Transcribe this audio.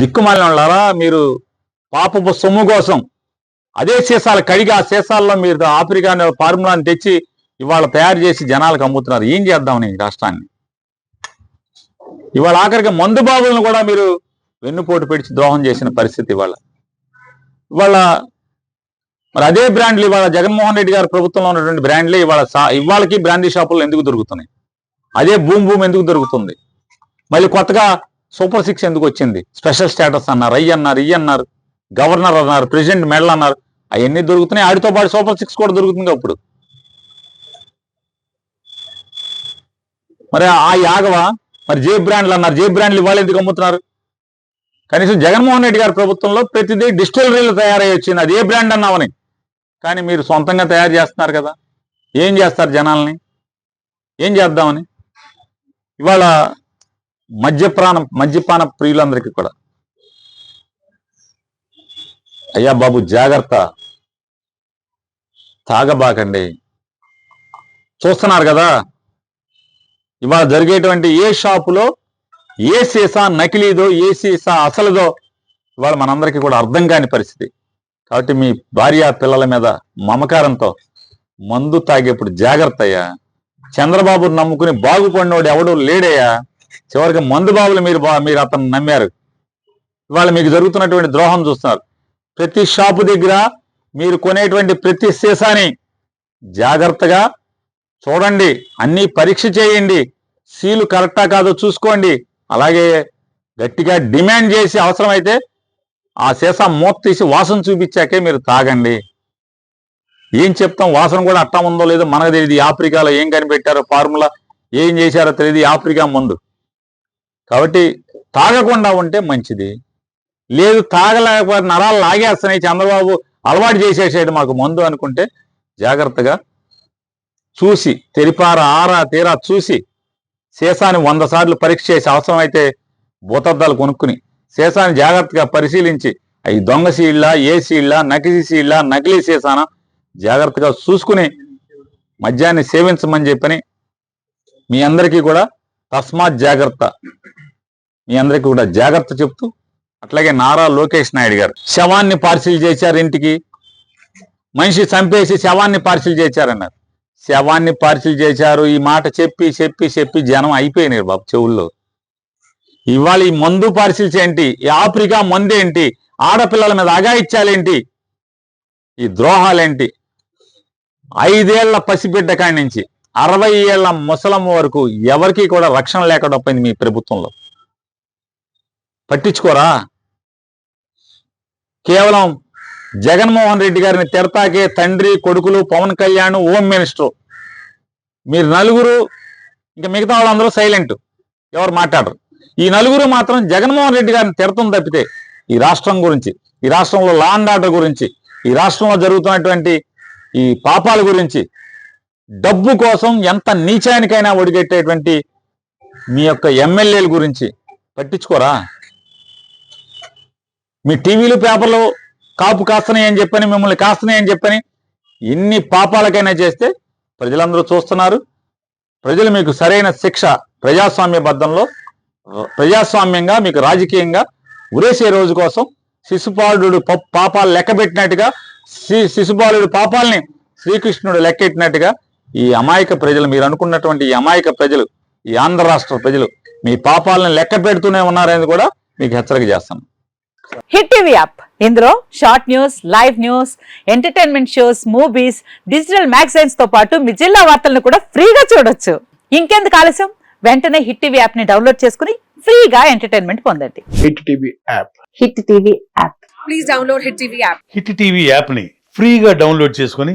దిక్కుమాలిన మీరు పాపపు సొమ్ము కోసం. అదే సీసాలు కడిగి ఆ సీసాల్లో మీరు ఆఫ్రికా ఫార్ములాని తెచ్చి ఇవాళ తయారు చేసి జనాలకు అమ్ముతున్నారు. ఏం చేద్దామని రాష్ట్రాన్ని? ఇవాళ ఆఖరికి మందు బాబులను కూడా మీరు వెన్నుపోటు పెడిచి ద్రోహం చేసిన పరిస్థితి ఇవాళ. ఇవాళ మరి అదే బ్రాండ్లు ఇవాళ జగన్మోహన్ రెడ్డి గారి ప్రభుత్వంలో ఉన్నటువంటి బ్రాండ్లే ఇవాళ ఇవాళకి బ్రాండీ షాపుల్లో ఎందుకు దొరుకుతున్నాయి? అదే భూమి భూమి ఎందుకు దొరుకుతుంది? మళ్ళీ కొత్తగా సూపర్ సిక్స్ ఎందుకు వచ్చింది? స్పెషల్ స్టేటస్ అన్నారు అయ్యి అన్నారు ఇయ్యి అన్నారు గవర్నర్ అన్నారు ప్రెసిడెంట్ మెడల్ అన్నారు. అవన్నీ దొరుకుతున్నాయి. ఆడితో పాటు సూపర్ సిక్స్ కూడా దొరుకుతుంది అప్పుడు. మరి ఆ యాగవ? మరి జే బ్రాండ్లు అన్నారు. జే బ్రాండ్లు ఇవ్వాలి ఎందుకు అమ్ముతున్నారు? కనీసం జగన్మోహన్ రెడ్డి గారి ప్రభుత్వంలో ప్రతిదీ డిస్టిలరీలు తయారై వచ్చింది. అది ఏ బ్రాండ్ అన్నామని కానీ మీరు సొంతంగా తయారు చేస్తున్నారు కదా. ఏం చేస్తారు జనాల్ని? ఏం చేద్దామని? ఇవాళ మద్యప్రాణం మద్యపాన ప్రియులందరికీ కూడా. అయ్యా బాబు జాగ్రత్త. తాగబాకండి. చూస్తున్నారు కదా? ఇవాళ జరిగేటువంటి ఏ షాపులో ఏ సీసా నకిలీదో ఏ సీసా అసలుదో ఇవాళ మనందరికీ కూడా అర్థం కాని పరిస్థితి. కాబట్టి మీ భార్య పిల్లల మీద మమకారంతో మందు తాగేప్పుడు జాగ్రత్త అయ్యా. చంద్రబాబు నమ్ముకుని బాగుపడినోడు ఎవడో లేడయ్యా. చివరికి మందు బాబులు మీరు మీరు అతను నమ్మారు. ఇవాళ మీకు జరుగుతున్నటువంటి ద్రోహం చూస్తున్నారు. ప్రతి షాపు దగ్గర మీరు కొనేటువంటి ప్రతి సీసాని జాగ్రత్తగా చూడండి. అన్నీ పరీక్ష చేయండి. సీలు కరెక్టా కాదో చూసుకోండి. అలాగే గట్టిగా డిమాండ్ చేసి అవసరమైతే ఆ సీసా మూత తీసి వాసన చూపించాకే మీరు తాగండి. ఏం చెప్తాం? వాసన కూడా అట్టా ఉందో లేదో మనకు తెలియదు ఆఫ్రికాలో ఏం కనిపెట్టారో ఫార్ములా ఏం చేశారో తెలియదు ఆఫ్రికా ముందు. కాబట్టి తాగకుండా ఉంటే మంచిది. లేదు తాగలేకపోతే నరాలు లాగేస్తున్నాయి చంద్రబాబు అలవాటు చేసేసేది మాకు మందు అనుకుంటే జాగ్రత్తగా చూసి తెరిపార ఆరా తీరా చూసి సీసాని వంద సార్లు పరీక్ష చేసి అవసరమైతే భూతద్దాలు కొనుక్కుని శేషాన్ని జాగ్రత్తగా పరిశీలించి అవి దొంగ సీళ్ళ ఏ సీళ్ళ నకిలీ సీళ్ళ నకిలీ సీసాన జాగ్రత్తగా చూసుకుని మద్యాన్ని సేవించమని చెప్పని మీ అందరికీ కూడా తస్మాత్ జాగ్రత్త. మీ అందరికీ కూడా జాగ్రత్త చెప్తూ అట్లాగే నారా లోకేష్ నాయుడు గారు శవాన్ని పార్సిల్ చేశారు ఇంటికి. మనిషి చంపేసి శవాన్ని పార్సిల్ చేశారన్నారు. శవాన్ని పార్సిల్ చేశారు ఈ మాట చెప్పి చెప్పి చెప్పి జనం అయిపోయినారు బాబు చెవుల్లో. ఇవాళ ఈ మందు పార్సిల్స్ ఏంటి? ఈ ఆఫ్రికా మందు ఏంటి? ఆడపిల్లల మీద అగాయిత్యాలేంటి ఈ ద్రోహాలేంటి? ఐదేళ్ళ పసిబిడ్డ కాడి నుంచి అరవై ఏళ్ళ ముసలమ్మ వరకు ఎవరికీ కూడా రక్షణ లేకుండా పోయింది మీ ప్రభుత్వంలో. పట్టించుకోరా? కేవలం జగన్మోహన్ రెడ్డి గారిని తెరతాకే తండ్రి కొడుకులు పవన్ కళ్యాణ్ హోమ్ మినిస్టర్. మీరు నలుగురు ఇంకా మిగతా వాళ్ళందరూ సైలెంట్. ఎవరు మాట్లాడరు. ఈ నలుగురు మాత్రం జగన్మోహన్ రెడ్డి గారిని తిరతం తప్పితే ఈ రాష్ట్రం గురించి ఈ రాష్ట్రంలో లా అండ్ ఆర్డర్ గురించి ఈ రాష్ట్రంలో జరుగుతున్నటువంటి ఈ పాపాల గురించి డబ్బు కోసం ఎంత నీచానికైనా ఒడిగట్టేటువంటి మీ యొక్క ఎమ్మెల్యేల గురించి పట్టించుకోరా? మీ టీవీలు పేపర్లు కాపు కాస్తున్నాయి అని చెప్పని మిమ్మల్ని కాస్తున్నాయి అని చెప్పని ఎన్ని పాపాలకైనా చేస్తే ప్రజలందరూ చూస్తున్నారు. ప్రజలు మీకు సరైన శిక్ష ప్రజాస్వామ్య బద్ధంలో ప్రజాస్వామ్యంగా మీకు రాజకీయంగా ఉరేసే రోజు కోసం శిశుపాలుడు ప- పాపాలు లెక్కబెట్టినట్టుగా శిశుపాలుడు పాపాలని శ్రీకృష్ణుడు లెక్కెట్టినట్టుగా ఈ అమాయక ప్రజలు మీరు అనుకున్నటువంటి ఈ అమాయక ప్రజలు ఈ ఆంధ్ర రాష్ట్ర ప్రజలు మీ పాపాలను లెక్క పెడుతూనే ఉన్నారని కూడా మీకు హెచ్చరిక చేస్తాను హిట్ టీవీ యాప్. ఇందులో short news live news entertainment shows movies digital మ్యాగజైన్స్తో పాటు మీ జిల్లా వార్తలను కూడా ఫ్రీగా చూడొచ్చు. ఇంకెందుకు ఆలస్యం? వెంటనే హిట్ టీవీ యాప్ని డౌన్లోడ్ చేసుకుని ఫ్రీగా ఎంటర్టైన్మెంట్ పొందండి. Hit TV app. Hit TV app. Please download Hit TV app. Hit TV యాప్ని ఫ్రీగా డౌన్లోడ్ చేసుకొని